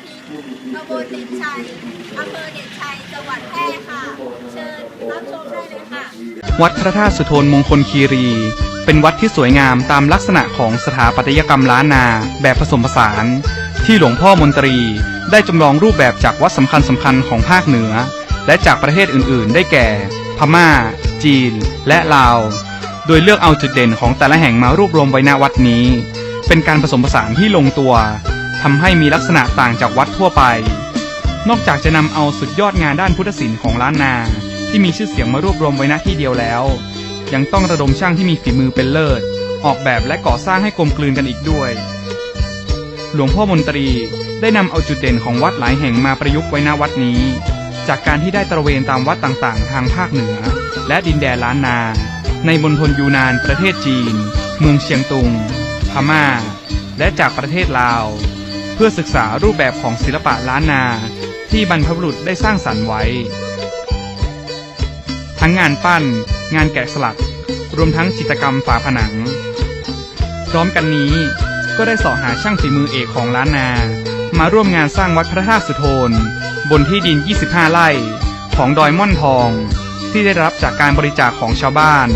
านห้วยพิงตำบลเด่นชัยอำเภอเด่นชัย จังหวัดแพร่ค่ะ เชิญรับชมได้เลยค่ะ วัดพระธาตุสุโธนมงคลคีรี เป็นวัดที่สวยงามตามลักษณะของสถาปัตยกรรมล้านนาแบบผสมผสาน ที่หลวงพ่อมนตรี ได้จำลองรูปแบบจากวัดสำคัญสำคัญๆของภาคเหนือ และจากประเทศอื่นๆ ได้แก่ พม่า จีน และลาว โดยเลือกเอาจุดเด่นของแต่ละแห่งมารวบรวมไว้ณวัดนี้ เป็นการผสมผสานที่ลงตัว ทำให้มีลักษณะต่างจากวัดทั่วไป นอกจากจะนำเอาสุดยอดงานด้านพุทธศิลป์ของล้านนา ที่มีชื่อเสียงมารวบรวมไว้ณที่เดียวแล้ว ยังต้องระดมช่างที่มีฝีมือเป็นเลิศ ออกแบบและก่อสร้างให้กลมกลืนกันอีกด้วย หลวงพ่อมนตรีได้นำเอาจุดเด่นของวัดหลายแห่งมาประยุกต์ไว้ณวัดนี้ จากการที่ได้ตระเวนตามวัดต่างๆ ทางภาคเหนือ และดินแดนล้านนา ในมณฑลยูนานประเทศจีน เมืองเชียงตุง พม่า และจากประเทศลาว พื่อศึกษารูปแบบของศิลปะล้านนา ที่บรรพบุรุษได้สร้างสรรค์ไว้ ทั้งงานปั้น งานแกะสลัก รวมทั้งจิตรกรรมฝาผนัง พร้อมกันนี้ก็ได้สาะหาช่างฝีมือเอกของล้านนา มาร่วมงานสร้างวัดพระธาตุสุโธนบนที่ดิน 25 ไร่ของดอยม่อนทอง ที่ได้รับจากการบริจาคของชาวบ้าน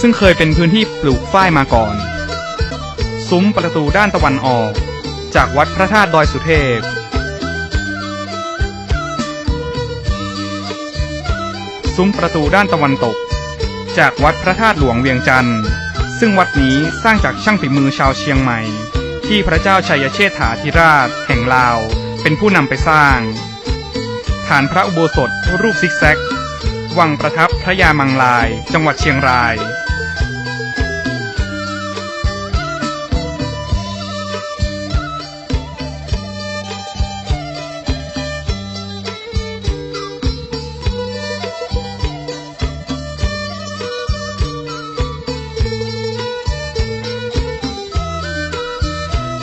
ซึ่งเคยเป็นพื้นที่ปลูกฝ้ายมาก่อน ซุ้มประตูด้านตะวันออก จากวัดพระธาตุดอยสุเทพซุ้มประตูด้านตะวันตก จากวัดพระธาตุหลวงเวียงจันทร์ซึ่งวัดนี้สร้างจากช่างฝีมือชาวเชียงใหม่ ที่พระเจ้าชัยเชษฐาธิราช แห่งลาว เป็นผู้นำไปสร้าง ฐานพระอุโบสถรูปซิกแซก วังประทับพระยามังลาย จังหวัดเชียงราย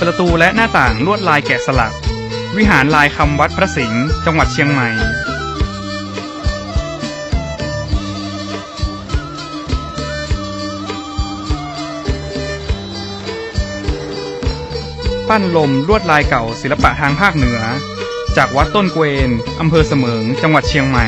ประตูและหน้าต่างลวดลายแกะสลัก วิหารลายคำวัดพระสิงห์จังหวัดเชียงใหม่ ปั้นลมลวดลายเก่าศิลปะทางภาคเหนือ จากวัดต้นเกวนอำเภอเสมิงจังหวัดเชียงใหม่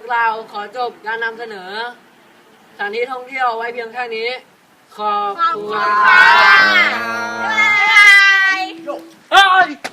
กเราขอจบการนำเสนอสถานที่ท่องเที่ยวไว้เพียงแค่นี้ ขอบคุณค่ะ บาย